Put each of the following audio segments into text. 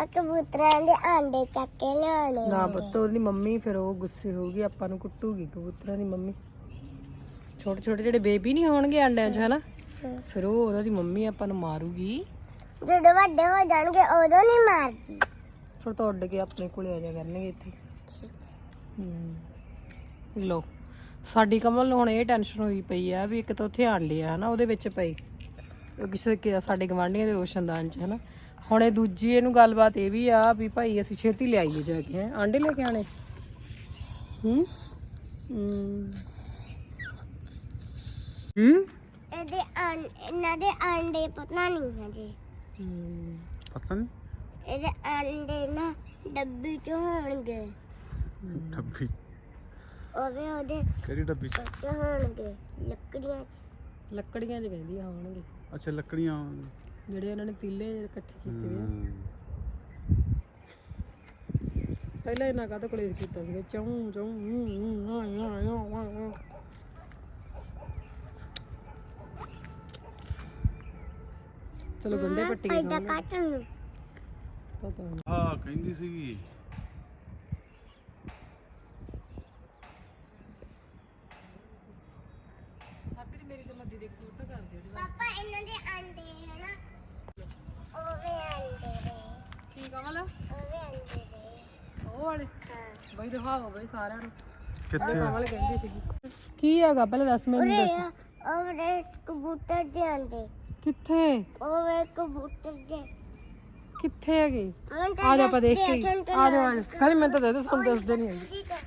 ਆ ਕਬੂਤਰਾਂ ਦੇ ਆਂਡੇ ਚੱਕ ਕੇ ਲਿਆਉਣੇ ਨਾ। ਪੁੱਤ ਉਹਦੀ ਮੰਮੀ ਫਿਰ ਉਹ ਗੁੱਸੇ ਹੋਊਗੀ ਆਪਾਂ ਨੂੰ ਕੁੱਟੂਗੀ ਕਬੂਤਰਾਂ ਦੀ ਮੰਮੀ। ਛੋਟੇ ਛੋਟੇ ਜਿਹੜੇ ਬੇਬੀ ਨਹੀਂ ਹੋਣਗੇ ਆਂਡਿਆਂ 'ਚ ਹਨਾ। ਫਿਰ ਉਹ ਉਹਨਾਂ ਦੀ ਮੰਮੀ ਆਪਾਂ ਨੂੰ ਮਾਰੂਗੀ। ਜਦੋਂ ਵੱਡੇ ਹੋ ਜਾਣਗੇ ਉਦੋਂ ਨਹੀਂ ਮਾਰਦੀ। ਫਿਰ ਤਾਂ ਉੱਡ ਕੇ ਆਪਣੇ ਕੋਲੇ ਆ ਜਾ ਕਰਨਗੇ ਇੱਥੇ। ਹਮ। ਲੋ ਸਾਡੀ ਕਮਲ ਨੂੰ ਹੁਣ ਇਹ ਟੈਨਸ਼ਨ ਹੋਈ ਪਈ ਆ ਵੀ ਇੱਕ ਤਾਂ ਉੱਥੇ ਆਂਡੇ ਆ ਹਨਾ ਉਹਦੇ ਵਿੱਚ ਪਈ ਕਿਸੇ ਕੇ ਸਾਡੇ ਗਵਾਂਢੀਆਂ ਦੇ ਰੋਸ਼ਨਦਾਨ ਚ ਹਨਾ? ਹੁਣ ਇਹ ਦੂਜੀ ਇਹਨੂੰ ਗੱਲਬਾਤ ਇਹ ਵੀ ਆ ਵੀ ਭਾਈ ਅਸੀਂ ਛੇਤੀ ਲਿਆਈਏ ਜਾ ਕੇ ਹੈਂ। ਆਂਡੇ ਲੈ ਕੇ ਆਣੇ ਹੂੰ? ਹੂੰ? ਇਹਦੇ ਇਹਨਾਂ ਦੇ ਆਂਡੇ ਪਤਾ ਨਹੀਂ ਹਜੇ। ਹੂੰ ਪਤਾ ਨਹੀਂ। ਇਹਦੇ ਆਂਡੇ ਨਾ ਡੱਬੀ ਚ ਹੋਣਗੇ। ਡੱਬੀ? ਉਹ ਵੀ ਉਹਦੇ ਕਿਹੜੀ ਡੱਬੀ ਚ? ਹੋਣਗੇ ਲੱਕੜੀਆਂ ਚ। ਲੱਕੜੀਆਂ 'ਚ ਕਹਿੰਦੀ ਹੋਣਗੇ। ਅੱਛਾ ਲੱਕੜੀਆਂ ਜਿਹੜੇ ਉਹਨਾਂ ਨੇ ਤੀਲੇ ਇਕੱਠੇ ਕੀਤੇ ਹੋਏ ਆ। ਪਹਿਲਾਂ ਇਹਨਾਂ ਕਾਹਦੇ ਕੋਲੇ ਕੀਤਾ ਸੀਗਾ? ਚੌਂ ਚੌਂ। ਚਲੋ ਗੰਡੇ ਪੱਟੀ ਕੇ ਐਡਾ ਖਾਵਾਂਗੇ ਕਾਟਨ ਪਤਾ ਨਹੀਂ। ਹਾਂ ਕਹਿੰਦੀ ਸੀਗੀ। ਮੇਰੀ ਤੇ ਮੱਦੀ ਦੇ ਫੋਟੋ ਕਰ ਦਿਓ ਪਾਪਾ ਇਹਨਾਂ ਦੇ ਆਂਡੇ ਹਨਾ? ਉਹ ਵੀ ਆਂਡੇ ਨੇ ਕੀ ਕਮਲ ਉਹ ਵੀ ਆਂਡੇ ਨੇ ਉਹ ਵਾਲੇ? ਹਾਂ ਬਈ ਦਿਖਾਓ ਬਈ ਸਾਰਿਆਂ ਨੂੰ। ਕਿੱਥੇ ਕਮਲ ਕਹਿੰਦੀ ਸੀਗੀ। ਕੀ ਹੈਗਾ? ਪਹਿਲਾਂ ਦੱਸ ਮੈਨੂੰ ਉਰੇ ਦੱਸ। ਆ, ਉਹ ਵੇ ਕਬੂਤਰ ਦੇ ਆਂਡੇ ਕਿੱਥੇ? ਉਹ ਵੇ ਕਬੂਤਰ ਦੇ ਕਿੱਥੇ ਹੈਗੇ? ਹੁਣ ਤਾਂ ਆ ਜਾ ਆਪਾਂ ਦੇਖ ਕੇ। ਦੱਸਦੇ ਆ, ਆ ਜਾ ਆ। ਜਾ ਖੜੀ ਮੈਂ ਤਾਂ ਦੇ ਦੇ ਸਾਨੂੰ ਦੱਸਦੇ ਨਹੀਂ ਹੈਗੇ। ਠੀਕ ਹੈ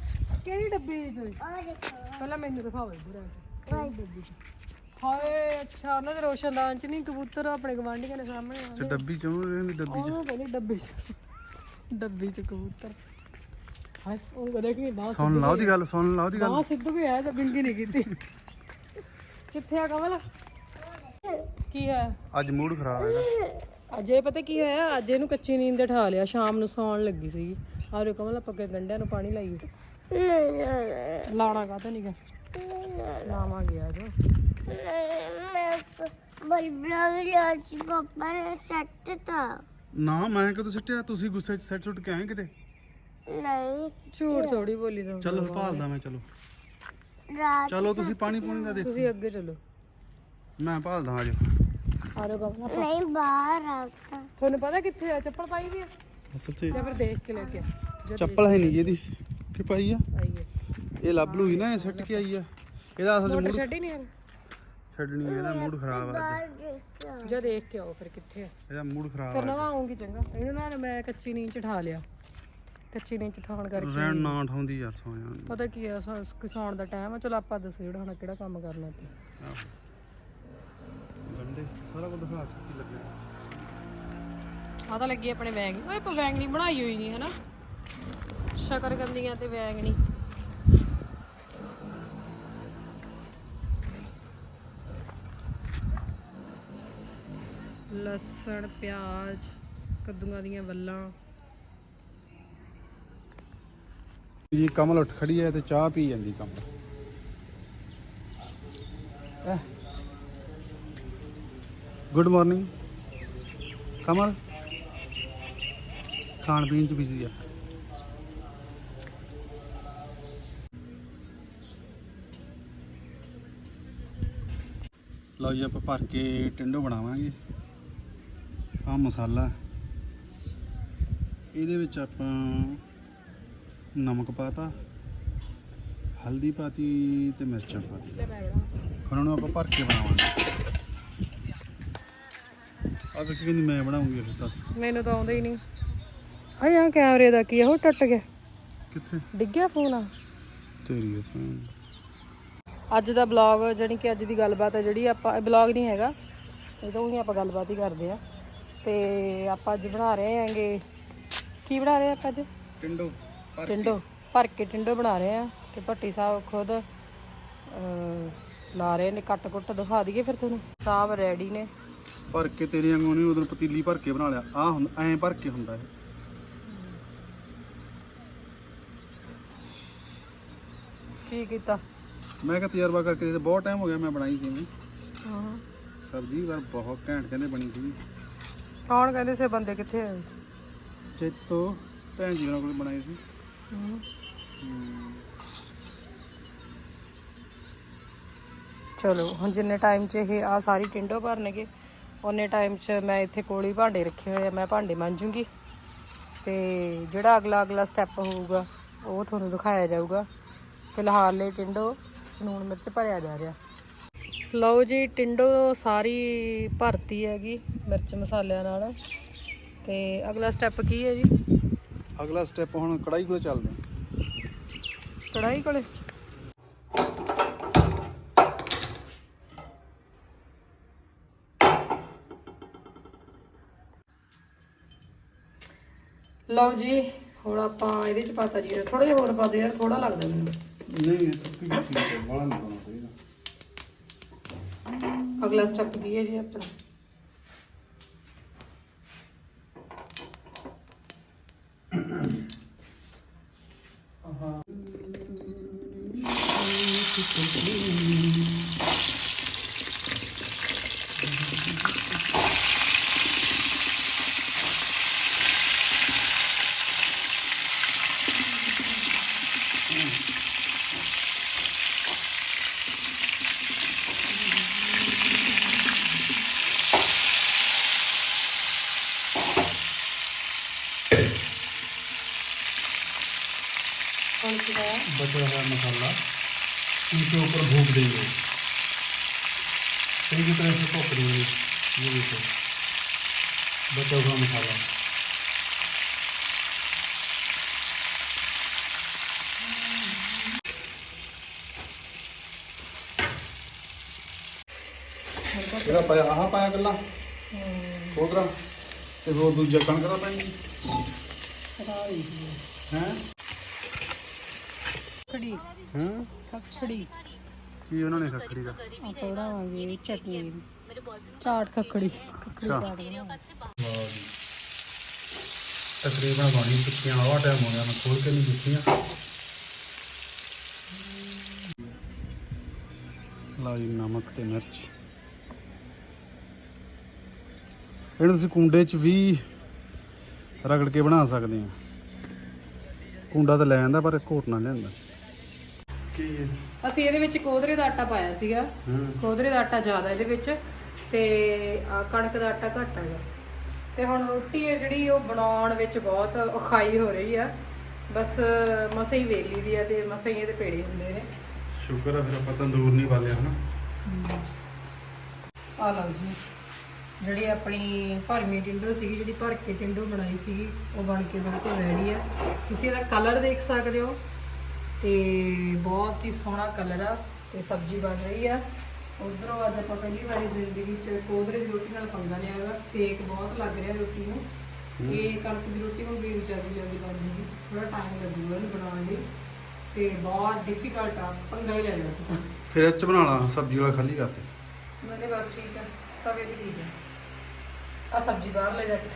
ਕਿਹੜੀ ਡੱਬੀ ਉਹ ਦੇਖੋ। ਪਹਿਲਾਂ ਮੈਨੂੰ ਦਿਖਾਓ ਇੱਧਰ ਆ ਕੇ। ਕਿਹੜੀ ਡੱਬੀ ਚ ਹਾਏ ਅੱਛਾ ਉਹਨਾਂ ਦੇ ਰੋਸ਼ਨਦਾਨ ਚ ਨਹੀਂ ਕਬੂਤਰ ਆਪਣੇ ਗਵਾਂਢੀਆਂ ਦੇ ਸਾਹਮਣੇ ਆ ਤੇ ਡੱਬੀ ਚ ਰਹਿੰਦੀ ਡੱਬੀ ਚ? ਉਹ ਕਹਿੰਦੀ ਡੱਬੀ ਚ। ਡੱਬੀ ਚ ਕਬੂਤਰ। ਹਾਏ ਉਹ ਕਦੇ ਕਿ ਬਾਹ ਸੁਣ ਲਾ ਉਹਦੀ ਗੱਲ ਸੁਣ ਲਾ ਉਹਦੀ ਗੱਲ। ਬਾਹ ਸਿੱਧੂ ਕੋਈ ਆਇਆ ਤਾਂ ਬਿੰਗੀ ਨਹੀਂ ਕੀਤੀ। ਕਿੱਥੇ ਆ ਕਮਲ? ਕੀ ਹੈ? ਅੱਜ ਮੂਡ ਖਰਾਬ ਹੈਗਾ। ਅੱਜ ਇਹ ਪਤਾ ਕੀ ਹੋਇਆ? ਅੱਜ ਇਹਨੂੰ ਕੱਚੀ ਨੀਂਦ ਦੇ ਠਾ ਲਿਆ ਸ਼ਾਮ ਨੂੰ ਸੌਣ ਲੱਗੀ ਸੀਗੀ। ਆਰੇ ਕਮਲ ਆਪਾਂ ਅੱਗੇ ਗੰਡਿਆਂ ਨੂੰ ਪਾਣੀ ਲਾਈਏ। ਲਾਣਾ ਕਾਹਤੇ ਨਹੀਂ ਗਾ? ਲਾਵਾਂਗੇ ਆ ਜੋ ਮੈਂ ਬਲਬਲਾ ਵੀ ਪਾਪਾ ਨੇ ਸੱਟ ਤਾ ਨਾ ਮੈਂ ਕਦੋਂ ਸਿੱਟਿਆ? ਤੁਸੀਂ ਗੁੱਸੇ ਚ ਸੱਟ ਸੁੱਟ ਕੇ ਆਏ ਕਿਤੇ? ਨਹੀਂ ਝੂਠ ਥੋੜੀ ਬੋਲੀ ਦਾ ਚਲੋ ਭਾਲਦਾ ਮੈਂ ਚਲੋ। ਰਾਤ ਚਲੋ ਤੁਸੀਂ ਪਾਣੀ ਪੂਣੀ ਦਾ ਦੇਖੋ। ਤੁਸੀਂ ਅੱਗੇ ਚਲੋ। ਮੈਂ ਭਾਲਦਾ ਅੱਜ ਆਰੇ ਕਮਲ ਨਹੀਂ ਬਾਹਰ ਆਤਾ ਤੁਹਾਨੂੰ ਪਤਾ ਕਿੱਥੇ ਆ? ਚੱਪਲ ਪਾਈ ਵੀ ਆ? ਅਸਲ ਚ ਜਾਂ ਫਿਰ ਦੇਖ ਕੇ ਲੈ ਕੇ ਆ? ਚੱਪਲ ਹੈ ਨਹੀਂ ਇਹਦੀ। ਕਿ ਪਾਈ ਆ? ਆਈਏ ਇਹ ਲੱਭ ਲੂਗੀ ਨਾ ਇਹ ਸੱਟ ਕੇ ਆਈ ਆ। ਇਹਦਾ ਅਸਲ ਚ ਮੋਟਰ ਛੱਡੀ ਨਹੀਂ ਯਾਰ। ਛੱਡਣੀ ਇਹਦਾ ਮੂਡ ਖਰਾਬ ਆ ਅੱਜ। ਜਾਂ ਦੇਖ ਕੇ ਆਓ ਫਿਰ ਕਿੱਥੇ ਆ। ਇਹਦਾ ਮੂਡ ਖਰਾਬ ਫਿਰ ਆ ਨਵਾਂ ਆਉਂਗੀ ਚੰਗਾ। ਇਹਨੂੰ ਨਾ ਮੈਂ ਕੱਚੀ ਨੀਂਦ ਚ ਠਾ ਲਿਆ। ਕੱਚੀ ਨੀਂਦ ਚ ਠਾਣ ਕਰਕੇ। ਰਹਿਣ ਨਾ ਠਾਉਂਦੀ ਯਾਰ ਸੋਇਆ ਪਤਾ ਕੀ ਆ ਕਿਸਾਨ ਦਾ ਟਾਈਮ ਆ। ਚਲੋ ਆਪਾਂ ਦੱਸੇ ਜਿਹੜਾ ਹੁਣ ਕਿਹੜਾ ਕੰਮ ਕਰਨਾ ਤੇ। ਗੰਡੇ ਸਾਰਾ ਕੁਝ ਦਿਖਾ ਕੇ ਕੀ ਲੱਗਿਆ ਆ ਤਾਂ ਲੱਗੀ ਆਪਣੇ ਵੈਂਗ ਓਏ ਆਪਾਂ ਵੈਂਗਣੀ ਬਣਾਈ ਹੋਈ ਨਹੀਂ ਹਨਾ? ਸ਼ਕਰਕੰਦੀਆਂ ਤੇ ਵੈਂਗਣੀ ਲਸਣ, ਪਿਆਜ਼, ਕੱਦੂਆਂ ਦੀਆਂ ਵੱਲਾਂ। ਜੀ, ਕਮਲ ਉੱਠ ਖੜੀ ਹੈ ਤੇ ਚਾਹ ਪੀ ਜਾਂਦੀ ਕਮਲ। ਗੁੱਡ ਮਾਰਨਿੰਗ ਕਮਲ। ਖਾਣ ਪੀਣ ਚ ਬਿਜ਼ੀ ਆ। ਲਓ ਜੀ, ਆਪਾਂ ਭਰ ਕੇ ਟਿੰਡੋ ਬਣਾਵਾਂਗੇ। ਆ ਮਸਾਲਾ। ਇਹਦੇ ਵਿੱਚ ਆਪਾਂ ਨਮਕ ਪਾਤਾ ਹਲਦੀ ਪਾਤੀ ਤੇ ਮਿਰਚਾਂ ਪਾਤੀ ਤੇ ਉਹਨੂੰ ਆਪਾਂ ਭਰ ਕੇ ਬਣਾਵਾਂਗੇ। ਆ ਕਿ ਕਹਿੰਦੀ ਮੈਂ ਬਣਾਉਂਗੀ ਫਿਰ ਤਾਂ। ਮੈਨੂੰ ਤਾਂ ਆਉਂਦਾ ਹੀ ਨਹੀਂ। ਆ ਕੈਮਰੇ ਦਾ ਕੀ ਉਹ ਟੁੱਟ ਗਿਆ। ਕਿੱਥੇ? ਡਿੱਗਿਆ ਫੋਨ ਆ। ਤੇਰੀ ਅੱਜ ਦਾ ਬਲੌਗ ਜਾਨੀ ਕਿ ਅੱਜ ਦੀ ਗੱਲਬਾਤ ਹੈ ਜਿਹੜੀ ਆਪਾਂ ਬਲੌਗ ਨਹੀਂ ਹੈਗਾ। ਇਹ ਤਾਂ ਉਹੀ ਆਪਾਂ ਗੱਲਬਾਤ ਹੀ ਕਰਦੇ ਆ। ਤੇ ਆਪਾਂ ਅੱਜ ਬਣਾ ਰਹੇ ਆਂਗੇ ਕੀ ਬਣਾ ਰਹੇ ਆਪਾਂ ਅੱਜ? ਟਿੰਡੋ ਟਿੰਡੋ ਭਰ ਕੇ ਟਿੰਡੋ ਬਣਾ ਰਹੇ ਆ ਤੇ ਭੱਟੀ ਸਾਹਿਬ ਖੁਦ ਲਾ ਰਹੇ ਨੇ ਕੱਟ ਕੁੱਟ ਦਿਖਾ ਦਈਏ ਫਿਰ ਤੁਹਾਨੂੰ। ਸਾਹਿਬ ਰੈਡੀ ਨੇ। ਭਰ ਕੇ ਤੇਰੇ ਵਾਂਗੂ ਨਹੀਂ ਉਦੋਂ ਪਤੀਲੀ ਭਰ ਕੇ ਬਣਾ ਲਿਆ। ਆ ਹੁੰਦਾ ਐਂ ਭਰ ਕੇ ਹੁੰਦਾ ਇਹ। ਕੀ ਕੀਤਾ? ਮੈਂ ਕਿਹਾ ਤਜਰਬਾ ਕਰਕੇ ਤੇ ਬਹੁਤ ਟਾਈਮ ਹੋ ਗਿਆ ਮੈਂ ਬਣਾਈ ਸੀ ਮੈਂ ਹਾਂ। ਸਬਜ਼ੀ ਬਹੁਤ ਘੈਂਟ ਕਹਿੰਦੇ ਬਣੀ ਸੀ। ਕੌਣ ਕਹਿੰਦੇ ਸੀ ਬੰਦੇ ਕਿੱਥੇ ਆ? ਚੇਤੋ ਭੈਣ ਜੀ ਉਹਨਾਂ ਕੋਲ ਬਣਾਈ ਸੀ। ਚਲੋ ਹੁਣ ਜਿੰਨੇ ਟਾਈਮ 'ਚ ਇਹ ਆ ਸਾਰੀ ਟਿੰਡੋ ਭਰਨਗੇ ਉਹਨੇ ਟਾਈਮ 'ਚ ਮੈਂ ਇੱਥੇ ਕੋਲੀ ਭਾਂਡੇ ਰੱਖੇ ਹੋਏ ਆ ਮੈਂ ਭਾਂਡੇ ਮਾਂਜੂਗੀ। ਤੇ ਜਿਹੜਾ ਅਗਲਾ ਅਗਲਾ ਸਟੈਪ ਹੋਊਗਾ ਉਹ ਤੁਹਾਨੂੰ ਦਿਖਾਇਆ ਜਾਊਗਾ। ਫਿਲਹਾਲ ਇਹ ਟਿੰਡੋ 'ਚ ਲੂਣ ਮਿਰਚ ਭਰਿਆ ਜਾ ਰਿਹਾ। ਲਓ ਜੀ ਟਿੰਡੋ ਸਾਰੀ ਭਰਤੀ ਹੈਗੀ ਮਿਰਚ ਮਸਾਲਿਆਂ ਨਾਲ। ਤੇ ਅਗਲਾ ਸਟੈਪ ਕੀ ਹੈ ਜੀ? ਅਗਲਾ ਸਟੈਪ ਹੁਣ ਕੜਾਈ ਕੋਲ ਚੱਲਦੇ ਹਾਂ। ਕੜਾਈ ਕੋਲੇ? ਲਓ ਜੀ ਹੁਣ ਆਪਾਂ ਇਹਦੇ ਚ ਪਾਤਾ ਜੀਰਾ ਥੋੜਾ ਜਿਹਾ ਹੋਰ ਪਾ ਯਾਰ ਥੋੜਾ ਲੱਗਦਾ ਮੈਨੂੰ। ਨਹੀਂ ਇਹ ਸੁੱਕੀ ਠੀਕ ਹੈ ਬੜਾ ਨਹੀਂ ਪਾਉਣਾ। ਅਗਲਾ ਸਟੈਪ ਕੀ ਹੈ ਜੀ ਆਪਣਾ? कौन सी है बचा हुआ मसाला इनके ऊपर भूख देंगे सही तरह से पक देंगे ये देखो बचा हुआ मसाला ਇਹਦਾ ਪਾਇਆ ਆਹ ਪਾਇਆ ਗੱਲਾਂ ਕੋਦਰਾ ਤੇ ਹੋਰ ਦੂਜਾ ਕਣਕ ਦਾ ਪਾਈ ਹੈ ਖਖੜੀ। ਹੂੰ? ਖਖੜੀ। ਕੀ ਬਣਾਉਣੀ ਖੱਖੜੀ ਦਾ? ਥੋੜਾ ਆਗੇ ਚਟਨੀ ਚਾਟ ਖਖੜੀ। ਖਖੜੀ ਅੱਛਾ। ਚਾਟ। ਬਣਾਉਣੀ। ਵਾਹ ਜੀ ਤਕਰੀਬਨ ਬਣੀ ਟਿੱਕੀਆਂ ਵਾਲਾ ਟਾਈਮ ਹੋ ਗਿਆ ਮੈਂ ਖੋਲ ਕੇ ਨਮਕ ਤੇ ਮਿਰਚ। ਇਹਨੂੰ ਤੁਸੀਂ ਕੁੰਡੇ 'ਚ ਵੀ ਰਗੜ ਕੇ ਬਣਾ ਸਕਦੇ ਆ ਕੁੰਡਾ ਤਾਂ ਲੈ ਜਾਂਦਾ ਪਰ ਘੋਟਣਾ ਲਿਆਂਦਾ ਕੀ ਹੈ? ਅਸੀਂ ਇਹਦੇ ਵਿੱਚ ਕੋਦਰੇ ਦਾ ਆਟਾ ਪਾਇਆ ਸੀਗਾ। ਹਾਂ। ਕੋਦਰੇ ਦਾ ਆਟਾ ਜ਼ਿਆਦਾ ਇਹਦੇ ਵਿੱਚ ਤੇ ਆਹ ਕਣਕ ਦਾ ਆਟਾ ਘੱਟ ਹੈਗਾ। ਤੇ ਹੁਣ ਰੋਟੀ ਹੈ ਜਿਹੜੀ ਉਹ ਬਣਾਉਣ ਵਿੱਚ ਬਹੁਤ ਔਖਾਈ ਹੋ ਰਹੀ ਆ। ਬਸ ਮਸਾਂ ਹੀ ਵੇਲੀ ਦੀ ਆ ਤੇ ਮਸਾਂ ਹੀ ਇਹਦੇ ਪੇੜੇ ਹੁੰਦੇ ਨੇ। ਸ਼ੁਕਰ ਆ ਫਿਰ ਆਪਾਂ ਤੰਦੂਰ ਨਹੀਂ ਬਾਲਿਆ ਹਨਾ? ਆ ਲਓ ਜੀ। ਜਿਹੜੀ ਆਪਣੀ ਭਰਮੀ ਟਿੰਡੋ ਸੀਗੀ ਜਿਹੜੀ ਭਰ ਕੇ ਟਿੰਡੋ ਬਣਾਈ ਸੀਗੀ ਉਹ ਬਣ ਕੇ ਬਿਲਕੁਲ ਰੈਡੀ ਆ। ਤੁਸੀਂ ਇਹਦਾ ਕਲਰ ਦੇਖ ਸਕਦੇ ਹੋ। ਤੇ ਬਹੁਤ ਹੀ ਸੋਹਣਾ ਕਲਰ ਆ ਤੇ ਸਬਜ਼ੀ ਬਣ ਰਹੀ ਆ। ਉਧਰੋਂ ਅੱਜ ਆਪਾਂ ਪਹਿਲੀ ਵਾਰੀ ਜ਼ਿੰਦਗੀ 'ਚ ਕੋਦਰੇ ਦੀ ਰੋਟੀ ਨਾਲ ਪੰਗਾ ਲਿਆ ਹੈਗਾ ਸੇਕ ਬਹੁਤ ਲੱਗ ਰਿਹਾ ਰੋਟੀ ਨੂੰ। ਇਹ ਕਣਕ ਦੀ ਰੋਟੀ ਨੂੰ ਵੀ ਜਲਦੀ ਜਲਦੀ ਬਣ ਜੂਗੀ। ਥੋੜਾ ਟਾਈਮ ਲੱਗੂਗਾ ਇਹਨੂੰ ਬਣਾਉਣ ਲਈ। ਤੇ ਬਹੁਤ ਡਿਫਿਕਲਟ ਆ। ਪੰਗਾ ਹੀ ਲੈ ਲਿਆ ਸੀ ਫਿਰ ਇਹ 'ਚ ਬਣਾ ਲਾ ਸਬਜ਼ੀ ਵਾਲਾ ਖਾਲੀ ਕਰਕੇ। ਮੈਨੇ ਬਸ ਠੀਕ ਹੈ ਤਵੇ ਤੇ ਠੀਕ ਆ। ਸਬਜ਼ੀ ਬਾਹਰ ਲੈ ਜਾ। ਕੇ